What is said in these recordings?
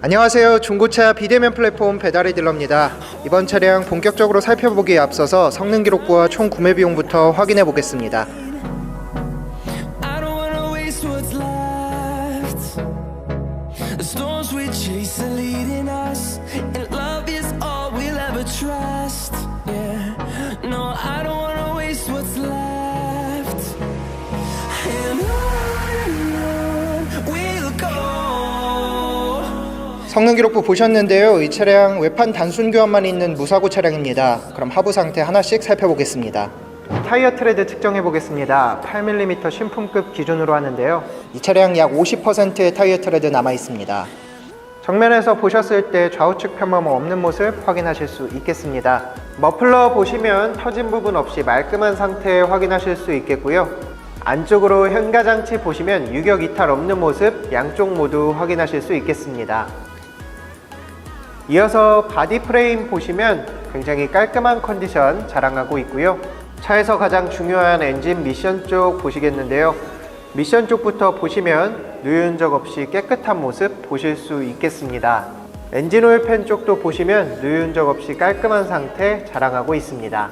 안녕하세요. 중고차 비대면 플랫폼 배달의 딜러입니다. 이번 차량 본격적으로 살펴보기에 앞서서 성능 기록부와 총 구매 비용부터 확인해 보겠습니다. 성능 기록부 보셨는데요. 이 차량 외판 단순 교환만 있는 무사고 차량입니다. 그럼 하부 상태 하나씩 살펴보겠습니다. 타이어 트레드 측정해 보겠습니다. 8mm 신품급 기준으로 하는데요. 이 차량 약 50%의 타이어 트레드 남아 있습니다. 정면에서 보셨을 때 좌우측 편마모 없는 모습 확인하실 수 있겠습니다. 머플러 보시면 터진 부분 없이 말끔한 상태 확인하실 수 있겠고요. 안쪽으로 현가장치 보시면 유격 이탈 없는 모습 양쪽 모두 확인하실 수 있겠습니다. 이어서 바디 프레임 보시면 굉장히 깔끔한 컨디션 자랑하고 있고요. 차에서 가장 중요한 엔진 미션 쪽 보시겠는데요. 미션 쪽부터 보시면 누윤적 없이 깨끗한 모습 보실 수 있겠습니다. 엔진 오일 팬 쪽도 보시면 누윤적 없이 깔끔한 상태 자랑하고 있습니다.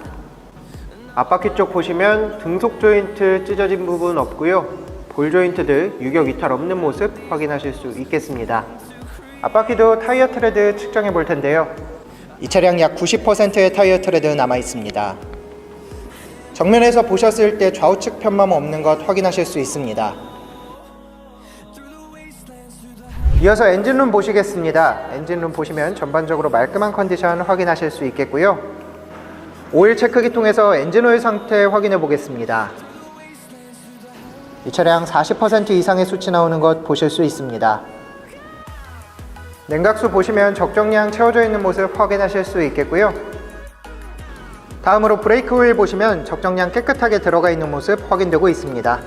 앞바퀴 쪽 보시면 등속 조인트 찢어진 부분 없고요. 볼 조인트들 유격 이탈 없는 모습 확인하실 수 있겠습니다. 앞바퀴도 타이어 트레드 측정해 볼 텐데요. 이 차량 약 90%의 타이어 트레드 남아 있습니다. 정면에서 보셨을 때 좌우측 편마모 없는 것 확인하실 수 있습니다. 이어서 엔진룸 보시겠습니다. 엔진룸 보시면 전반적으로 말끔한 컨디션 확인하실 수 있겠고요. 오일 체크기 통해서 엔진 오일 상태 확인해 보겠습니다. 이 차량 40% 이상의 수치 나오는 것 보실 수 있습니다. 냉각수 보시면 적정량 채워져 있는 모습 확인하실 수 있겠고요. 다음으로 브레이크 휠 보시면 적정량 깨끗하게 들어가 있는 모습 확인되고 있습니다.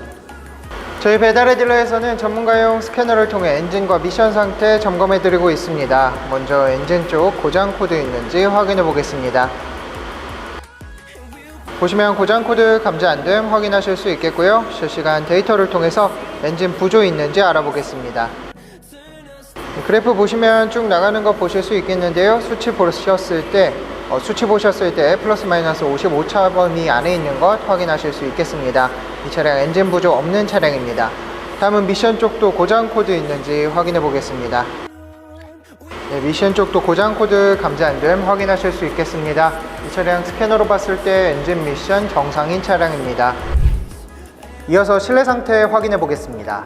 저희 배달의 딜러에서는 전문가용 스캐너를 통해 엔진과 미션 상태 점검해 드리고 있습니다. 먼저 엔진 쪽 고장 코드 있는지 확인해 보겠습니다. 보시면 고장 코드 감지 안됨 확인하실 수 있겠고요. 실시간 데이터를 통해서 엔진 부조 있는지 알아보겠습니다. 그래프 보시면 쭉 나가는 거 보실 수 있겠는데요. 수치 보셨을 때 어, 수치 보셨을 때 플러스 마이너스 55차 범위 안에 있는 것 확인하실 수 있겠습니다. 이 차량 엔진 부조 없는 차량입니다. 다음은 미션 쪽도 고장 코드 있는지 확인해 보겠습니다. 네, 미션 쪽도 고장 코드 감지 안됨 확인하실 수 있겠습니다. 이 차량 스캐너로 봤을 때 엔진 미션 정상인 차량입니다. 이어서 실내 상태 확인해 보겠습니다.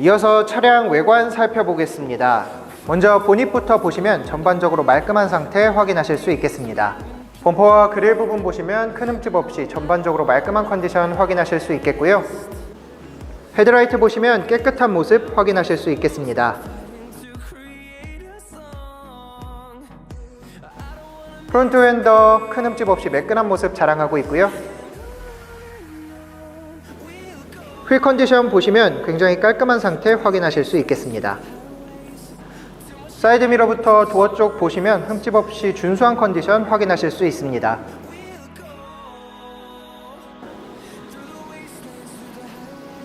이어서 차량 외관 살펴보겠습니다. 먼저 보닛부터 보시면 전반적으로 말끔한 상태 확인하실 수 있겠습니다. 범퍼와 그릴 부분 보시면 큰 흠집 없이 전반적으로 말끔한 컨디션 확인하실 수 있겠고요. 헤드라이트 보시면 깨끗한 모습 확인하실 수 있겠습니다. 프론트 휀더 큰 흠집 없이 매끈한 모습 자랑하고 있고요. 휠 컨디션 보시면 굉장히 깔끔한 상태 확인하실 수 있겠습니다. 사이드 미러부터 도어 쪽 보시면 흠집 없이 준수한 컨디션 확인하실 수 있습니다.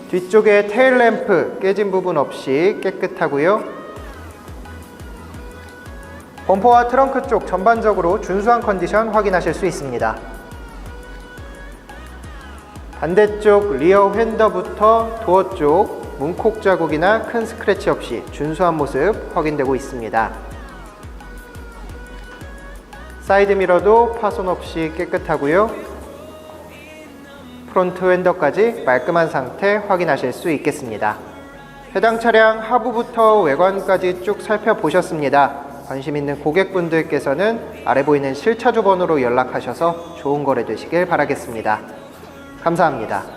뒤쪽에 테일 램프 깨진 부분 없이 깨끗하고요. 범퍼와 트렁크 쪽 전반적으로 준수한 컨디션 확인하실 수 있습니다. 반대쪽 리어 휀더부터 도어 쪽 문콕 자국이나 큰 스크래치 없이 준수한 모습 확인되고 있습니다. 사이드 미러도 파손 없이 깨끗하고요. 프론트 휀더까지 말끔한 상태 확인하실 수 있겠습니다. 해당 차량 하부부터 외관까지 쭉 살펴보셨습니다. 관심 있는 고객분들께서는 아래 보이는 실차주 번호로 연락하셔서 좋은 거래 되시길 바라겠습니다. 감사합니다.